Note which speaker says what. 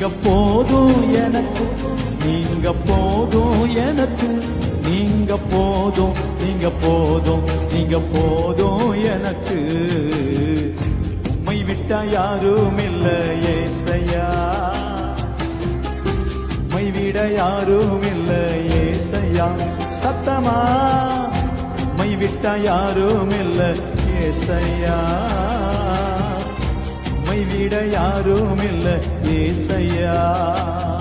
Speaker 1: நீங்க போதும் எனக்கு நீங்க போதும் எனக்கு நீங்க போதும் நீங்க போதும் நீங்க போதும் எனக்கு. உம்மை விட்டா யாரும் இல்லை ஏசையா. உம்மை விட யாரும் இல்லை ஏசையா. சத்தமா? உம்மை விட்டா யாரும் இல்லை ஏசையா. விட யாரும் இல்லை ஏசையா.